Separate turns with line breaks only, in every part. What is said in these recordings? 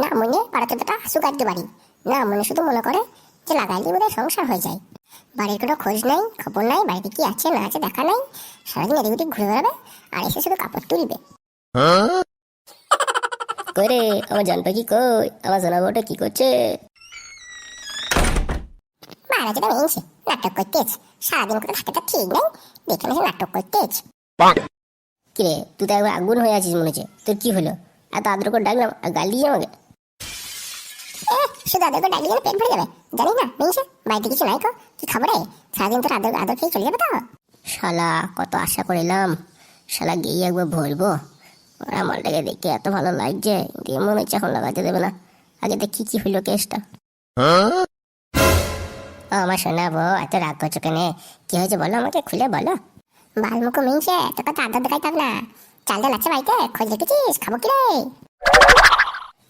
না মনে পাড়াচোদাটা হাসু কাটতে পারি। না মনে শুধু মনে করে যে লাগাইলে বোধহয় সংসার হয়ে যায়। বাড়ির কোনো খোঁজ নাই খবর নাই বাড়িতে কি আছে না আছে দেখা নাই। সারাদিন এদিক ওদিক ঘুরে বেড়াবে আর এসে শুধু কাপড় তুলবে।
কই রে? আমার জান পাখি কই? আমার জানা বউটা কি করছে?
মারা যেটা মেয়েছে নাটক করতেছ। সারাদিন করে থাকাটা ঠিক নেই দেখে মেসে নাটক করতেছ।
কি রে তুই তো একবার আগুন হয়ে আছিস মনে হচ্ছে। তোর কি হলো? এত আদর করে ডাকলাম আর গাল দিয়ে আমাকে।
শুধু আদরকে ডাকলে যেন পেট ভরে যাবে। জানি না মেয়েছে বাড়িতে কিছু নাই কো কি খবরে? সারাদিন তোর আদর আদর খেয়ে চলে যাবে তো?
শালা কত আশা করিলাম। শালা গিয়ে একবার বলব। ওরা মালটাকে দেখে এত ভালো লাগছে দিয়ে মনে হচ্ছে এখন লাগাতে দেবে না। আগে দেখি কি হলো কেসটা। ও আমার শোনা বউ এত রাগ করছ কেন? কি হয়েছে বলো আমাকে খুলে বলো।
বালমুখো মেয়েছে তোকে তো আদর দেখাই থাক না। চাল ডাল আছে বাড়িতে? খোঁজ রেখেছিস? খাব কি রে?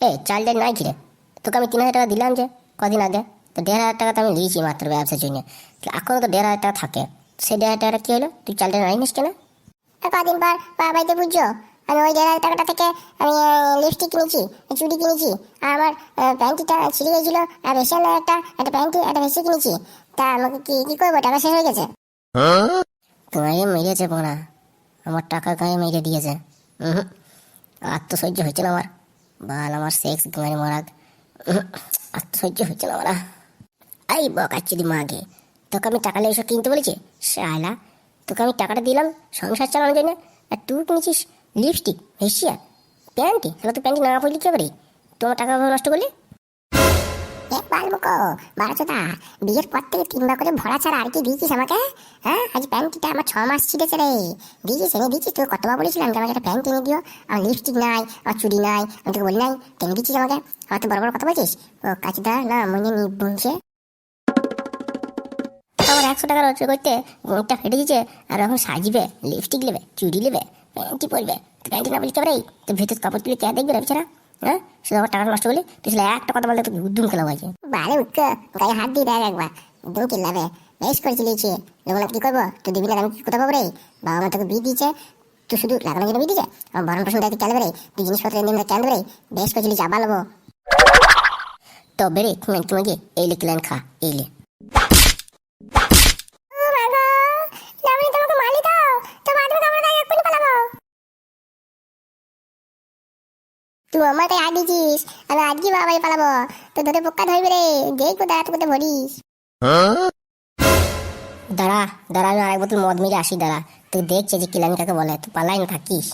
এই চাল ডাল নয় কিরে তোকে আমি তিন হাজার টাকা দিলাম যে কদিন আগে তো দেড় হাজার টাকা তো আমি নিয়েছি মাত্র ব্যবসার জন্য। তো এখনও তো দেড় হাজার টাকা থাকে। সেই দেড় হাজার টাকাটা কি হলো? তুই চালটা নাই নিস কেন?
কদিন পর বাবা বাড়িতে বুঝছ? আমি ওই দেড় হাজার টাকাটা থেকে আমি লিপস্টিক কিনেছি চুড়ি কিনেছি। আর আমার প্যান্টিটা ছিঁড়ে গেছিল। আর ভেসে একটা একটা প্যান্টি একটা ভেসে কিনেছি। তা আমাকে কি কি করব? টাকা শেষ হয়ে গেছে।
তোমাকে মেরেছে পোনা আমার টাকা গায়ে মেরে দিয়েছে? উহুম, আত্মসহ্য হচ্ছে না আমার। বাল আমার সেক্স গায়ে মারাক। আত্মসহ্য হচ্ছে না ওরা আই বকাচ্ছি মাকে তোকে আমি টাকা লেগে কিনতে বলেছি? সে শালা, তোকে আমি টাকাটা দিলাম, সংসার চালানোর জন্য। আর তুই কিনেছিস লিপস্টিক হেসিয়া প্যান্টি? তাহলে তুই প্যান্টি না পড়লি কী করে তোমার টাকা নষ্ট করলি?
বিয়ের পর থেকে তিনবার করে ভরা ছাড়া আর কি দিয়েছিস আমাকে? হ্যাঁ? আজ আমার ছ মাস ছিঁড়েছে রে। দিয়েছিস এনে দিয়েছিস? বলেছিলাম আমাকে একটা প্যান্ট এনে দিও? আমার লিপস্টিক নাই, আমার চুড়ি নাই, আমি তোকে বলি নাই দিচ্ছিস আমাকে? আমার বড় বড় কথা বলছিস? ও কাচিদা না মনে নিবংশে
আমার একশো টাকা রোজগার করতে মুখটা ফেটে দিচ্ছে আর এখন সাজবে লিপস্টিক নেবে, চুড়ি নেবে প্যান্টি পরবে। প্যান্টি না বলতে পারে তো ভেতর কাপড় তুলে কে দেখবে বেচারা হ্যাঁ? আমার টাকা নষ্ট করলি? তুই শুধু একটা কথা বলতে তোকে উদ্যম খেলা হয়েছে
বারে উঠকে গায়ে হাত দিয়ে দেখ একবার। বেশ করে চিলিয়েছে। লোকনাথ কি করব? তুই দিবি না আমি কি কোথাও পাবো রে? বাবা মা তোকে বিয়ে দিয়েছে। তুই শুধু লাগানো জন্য বিয়ে দিয়েছে? আমার ভরণ পোষণ দায়িত্ব চালাবে রে? তুই জিনিসপত্র এনে দিন কেন দেবে রে? বেশ করে চিলিয়েছে আবার নেব।
তো বেরে তোমাকে এই লিখলেন খা এই লে
ও মা গো লাবণী তোমাকে মালি দাও তো বাদ মে কামড়ে দাও এক্ষুনি পালাবো তুই আমার তাই দিছিস আমি আজকে বাবাই পালাবো। তো ধরে পোকা ধরবে রে যেই কোথায় তোকে ভরিস
দাঁড়া দাঁড়া আমি আরেক বোতল মদ মিলে আসি দাঁড়া। তুই দেখছে যে কিলানি কাকে বলে তুই পালাই না থাকিস।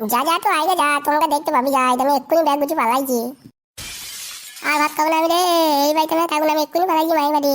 যা যা তো আগে যা তোমাকে দেখতে পাবি যা আমি এক্ষুনি ব্যাগ গুছি পালাইছি। আর ভাত খাব না আমি রে এই বাড়িতে না থাকব না আমি এক্ষুনি পালাইছি মায়ের বাড়ি।